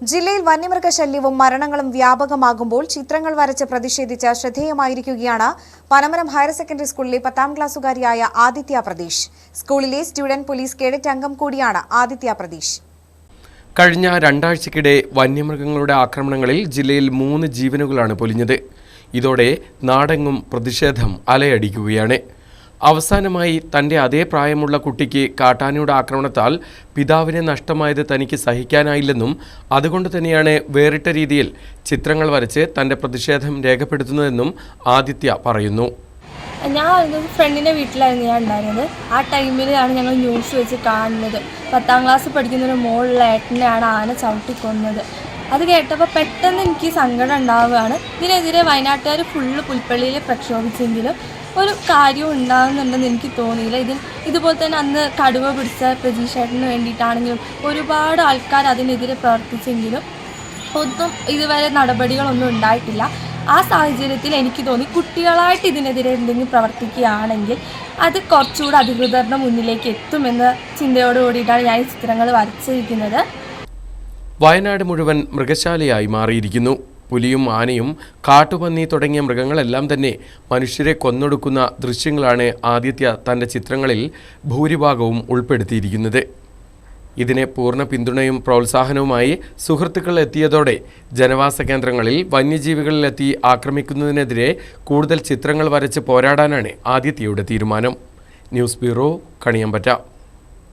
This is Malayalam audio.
ജില്ലയിൽ വന്യമൃഗശല്യവും മരണങ്ങളും വ്യാപകമാകുമ്പോൾ ചിത്രങ്ങൾ വരച്ച് പ്രതിഷേധിച്ച് ശ്രദ്ധേയമായിരിക്കുകയാണ് പനമരം ഹയർ സെക്കൻഡറി സ്കൂളിലെ പത്താം ക്ലാസ്സുകാരിയായ ആദിത്യ പ്രതീഷ്. സ്കൂളിലെ സ്റ്റുഡന്റ് പോലീസ് കേഡറ്റ് അംഗം കൂടിയാണ് ആദിത്യ പ്രതീഷ്. കഴിഞ്ഞ രണ്ടാഴ്ചക്കിടെ വന്യമൃഗങ്ങളുടെ ആക്രമണങ്ങളിൽ ജില്ലയിൽ മൂന്ന് ജീവനുകളാണ് പൊലിഞ്ഞത്. ഇതോടെ നാടെങ്ങും പ്രതിഷേധം അലയടിക്കുകയാണ്. അവസാനമായി തന്റെ അതേ പ്രായമുള്ള കുട്ടിക്ക് കാട്ടാനയുടെ ആക്രമണത്താൽ പിതാവിനെ നഷ്ടമായത് തനിക്ക് സഹിക്കാനായില്ലെന്നും അതുകൊണ്ട് തന്നെയാണ് വേറിട്ട രീതിയിൽ ചിത്രങ്ങൾ വരച്ച് തന്റെ പ്രതിഷേധം രേഖപ്പെടുത്തുന്നതെന്നും ആദിത്യ പറയുന്നു. ഞാൻ ഫ്രണ്ടിന്റെ വീട്ടിലായിരുന്നു ഞാൻ ഉണ്ടായിരുന്നത്. ആ ടൈമിലാണ് ഞങ്ങൾ ന്യൂസ് വെച്ച് കാണുന്നത്. പത്താം ക്ലാസ് പഠിക്കുന്ന ഒരു ഏട്ടനെയാണ് ആന ചവിട്ടിക്കൊന്നത്. അത് കേട്ടപ്പോൾ പെട്ടെന്ന് എനിക്ക് സങ്കടം ഉണ്ടാവുകയാണ്. ഇതിനെതിരെ വയനാട്ടുകാർ ഫുള്ള് പുൽപ്പള്ളിയിൽ പ്രക്ഷോഭിച്ചെങ്കിലും ഒരു കാര്യം ഉണ്ടാകുന്നുണ്ടെന്ന് എനിക്ക് തോന്നിയില്ല. ഇതിൽ ഇതുപോലെ തന്നെ അന്ന് കടുവ പിടിച്ച പ്രതീക്ഷേട്ടന് വേണ്ടിയിട്ടാണെങ്കിലും ഒരുപാട് ആൾക്കാർ അതിനെതിരെ പ്രവർത്തിച്ചെങ്കിലും ഒന്നും ഇതുവരെ നടപടികളൊന്നും ഉണ്ടായിട്ടില്ല. ആ സാഹചര്യത്തിൽ എനിക്ക് തോന്നി കുട്ടികളായിട്ട് ഇതിനെതിരെ എന്തെങ്കിലും പ്രവർത്തിക്കുകയാണെങ്കിൽ അത് കുറച്ചുകൂടെ അധികൃതരുടെ മുന്നിലേക്ക് എത്തുമെന്ന ചിന്തയോടുകൂടിയിട്ടാണ് ഞാൻ ഈ ചിത്രങ്ങൾ വരച്ചിരിക്കുന്നത്. വയനാട് മുഴുവൻ മൃഗശാലയായി മാറിയിരിക്കുന്നു. പുലിയും ആനയും കാട്ടുപന്നി തുടങ്ങിയ മൃഗങ്ങളെല്ലാം തന്നെ മനുഷ്യരെ കൊന്നൊടുക്കുന്ന ദൃശ്യങ്ങളാണ് ആദിത്യ തന്റെ ചിത്രങ്ങളിൽ ഭൂരിഭാഗവും ഉൾപ്പെടുത്തിയിരിക്കുന്നത്. ഇതിനെ പൂർണ പിന്തുണയും പ്രോത്സാഹനവുമായി സുഹൃത്തുക്കൾ എത്തിയതോടെ ജനവാസ കേന്ദ്രങ്ങളിൽ വന്യജീവികളിലെത്തി ആക്രമിക്കുന്നതിനെതിരെ കൂടുതൽ ചിത്രങ്ങൾ വരച്ച് പോരാടാനാണ് ആദിത്യയുടെ തീരുമാനം. News bureau Kaniyambetta.